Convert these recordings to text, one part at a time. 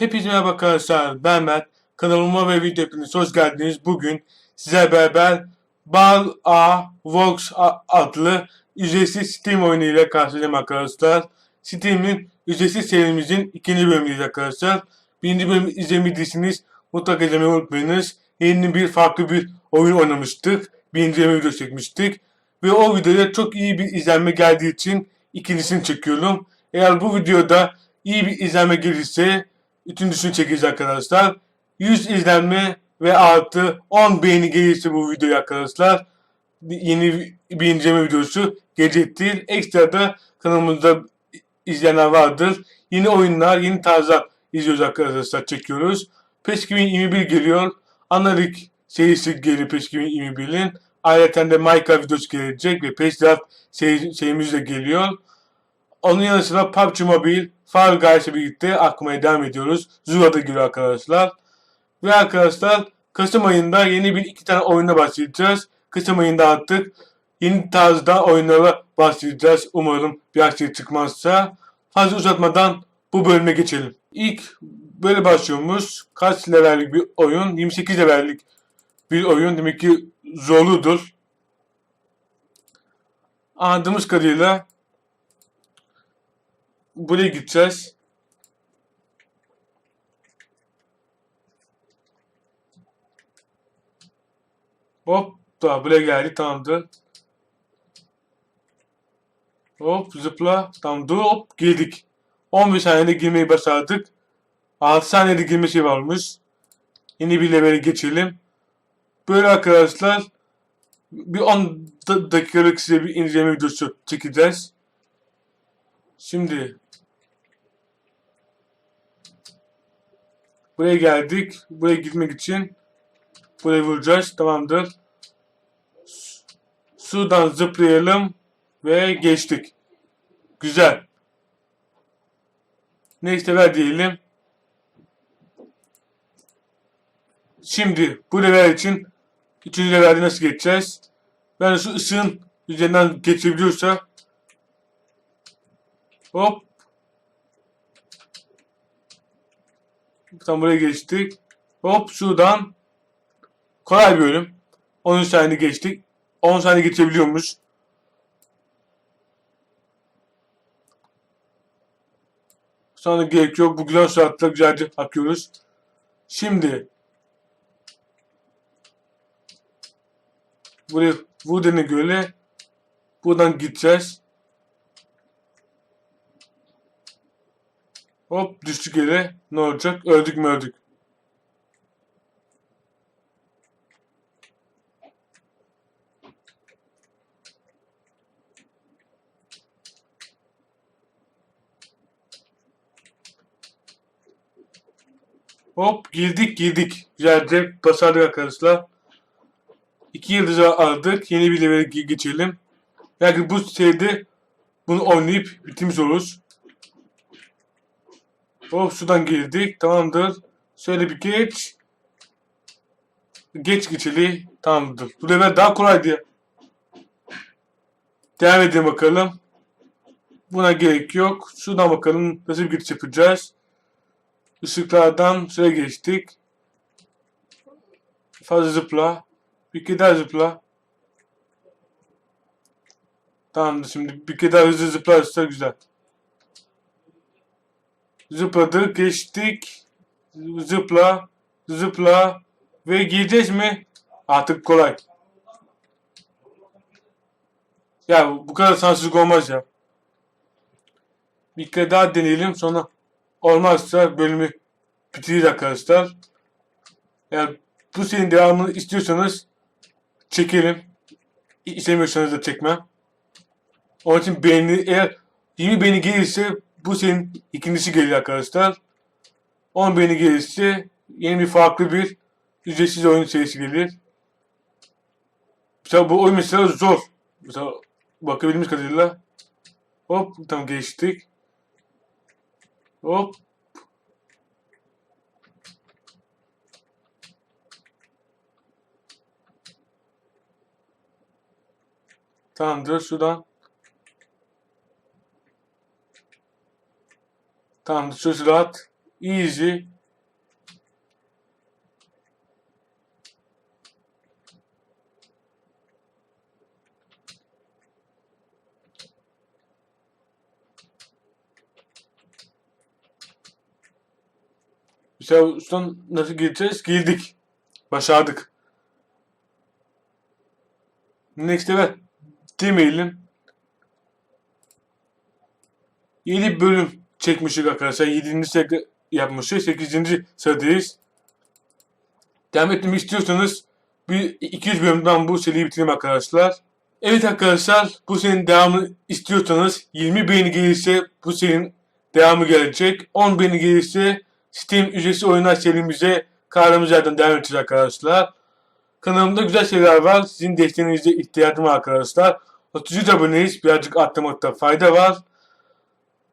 Hepinize merhaba arkadaşlar. Ben Mert. Kanalıma ve video hepiniz hoş geldiniz. Bugün size beraber Bal A Vox adlı ücretsiz Steam oyunu ile karşılayacağım arkadaşlar. Steam'in ücretsiz serimizin ikinci bölümündeyiz arkadaşlar. Birinci bölümü izlemediyseniz mutlaka izlemeyi unutmayınız. Yeni bir farklı bir oyun oynamıştık. Birinci bölümü video çekmiştik. Ve o videoya çok iyi bir izlenme geldiği için ikincisini çekiyorum. Eğer bu videoda iyi bir izlenme gelirse üçüncüsünü çekeceğiz arkadaşlar. 100 izlenme ve artı 10 beğeni gelirse bu videoya arkadaşlar yeni bir inceleme videosu gelecektir. Ekstra da kanalımızda izleyenler vardır. Yeni oyunlar, yeni tarzlar izliyoruz arkadaşlar, çekiyoruz. PES 2021 geliyor. Analik serisi geliyor PES 2021'in. Ayrıca de Minecraft videosu gelecek ve PES Draft seri, serimiz de geliyor. Onun yanı sıra PUBG Mobile, Fall Guys'la birlikte akmaya devam ediyoruz. Zula'da geliyor arkadaşlar. Ve arkadaşlar Kasım ayında yeni bir iki tane oyuna başlayacağız. Kasım ayında artık yeni tarzda oyunlara başlayacağız. Umarım bir aksilik çıkmazsa. Fazla uzatmadan bu bölüme geçelim. İlk böyle başlıyormuş. Kaç levellik bir oyun? 28 levellik bir oyun. Demek ki zorludur. Anladığımız kadarıyla buraya gideceğiz. Hop da buraya geldi tamamdır. Hop zıpla. Tamam dur hop girdik. 15 saniyede girmeyi başardık. 6 saniyede girmesi varmış. Yeni bir levele geçelim. Böyle arkadaşlar bir 10 da- dakikalık size bir inceleme videosu çekeceğiz. Şimdi buraya geldik. Buraya gitmek için buraya vuracağız. Tamamdır. Su- Sudan zıplayalım ve geçtik. Güzel. Neyse ver diyelim. Şimdi bu level için üçüncü levelde nasıl geçeceğiz? Ben şu ışığın üzerinden geçebiliyorsa hop tam buraya geçtik. Hop şuradan kolay bir bölüm. 13 saniye geçtik. 10 saniye geçebiliyormuş. Sonra gerek yok. Bu güzel suratla güzelce akıyoruz. Şimdi buraya Wooden'e göre buradan gideceğiz. Hop düştük yere. Ne olacak? Öldük mü öldük. Hop girdik girdik. Güzelce başardık arkadaşlar. İki yıldızı aldık. Yeni bir levele ge- geçelim. Yani bu seride bunu oynayıp bitirmiş oluruz. Hop sudan girdik. Tamamdır. Şöyle bir geç. Geç geçeli. Tamamdır. Bu level daha kolaydı. Devam edelim bakalım. Buna gerek yok. Şuradan bakalım nasıl bir geçiş yapacağız. Işıklardan şöyle geçtik. Fazla zıpla. Bir kere daha zıpla. Tamamdır şimdi bir kere daha hızlı zıplarsa güzel. Zıpladık, geçtik. Zıpla, zıpla ve gireceğiz mi? Artık kolay. Ya bu kadar sansızlık olmaz ya. Bir kere daha deneyelim sonra olmazsa bölümü bitiririz arkadaşlar. Eğer bu serinin devamını istiyorsanız çekelim. İstemiyorsanız da çekmem. Onun için beğeni eğer 20 beğeni gelirse bu senin ikincisi geliyor arkadaşlar. 10 beğeni gelirse yeni bir farklı bir ücretsiz oyun serisi gelir. Mesela bu oyun mesela zor. Mesela bakabildiğimiz kadarıyla hop tam geçtik. Hop Tamamdır şuradan. Tamamdır şu rahat. Easy. Mesela ustan nasıl gireceğiz? Girdik. Başardık. Next'e ver. Demeyelim. 7 bölüm çekmişik arkadaşlar. 7. sırada yapmışız. 8. sıradayız. Devam etmemi istiyorsanız bir 200 bölümden bu seriyi bitireyim arkadaşlar. Evet arkadaşlar bu serinin devamını istiyorsanız 20 beğeni gelirse bu serinin devamı gelecek. 10 beğeni gelirse Steam ücretsiz oyunlar serimize kaldığımız yerden devam edeceğiz arkadaşlar. Kanalımda güzel şeyler var. Sizin desteğinize ihtiyacım var arkadaşlar. 33 aboneyiz. Birazcık arttırmakta fayda var.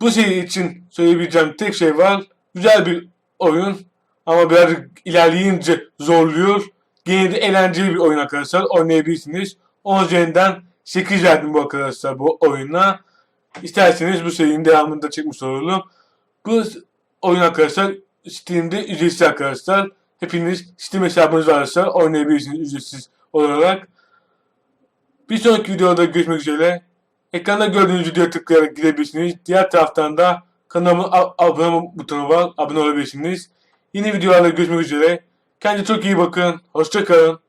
Bu seri için söyleyebileceğim tek şey var. Güzel bir oyun ama birazcık ilerleyince zorluyor. Yine de eğlenceli bir oyun arkadaşlar. Oynayabilirsiniz. 10 üzerinden 8 verdim bu arkadaşlar bu oyuna. İsterseniz bu serinin devamını da çekmiş olalım. Bu oyun arkadaşlar Steam'de ücretsiz arkadaşlar. Hepiniz Steam hesabınız varsa oynayabilirsiniz ücretsiz olarak. Bir sonraki videoda görüşmek üzere. Ekranda gördüğünüz videoya tıklayarak gidebilirsiniz. Diğer taraftan da kanalıma abone butonu var. Abone olabilirsiniz. Yeni videolarla görüşmek üzere. Kendinize çok iyi bakın. Hoşçakalın.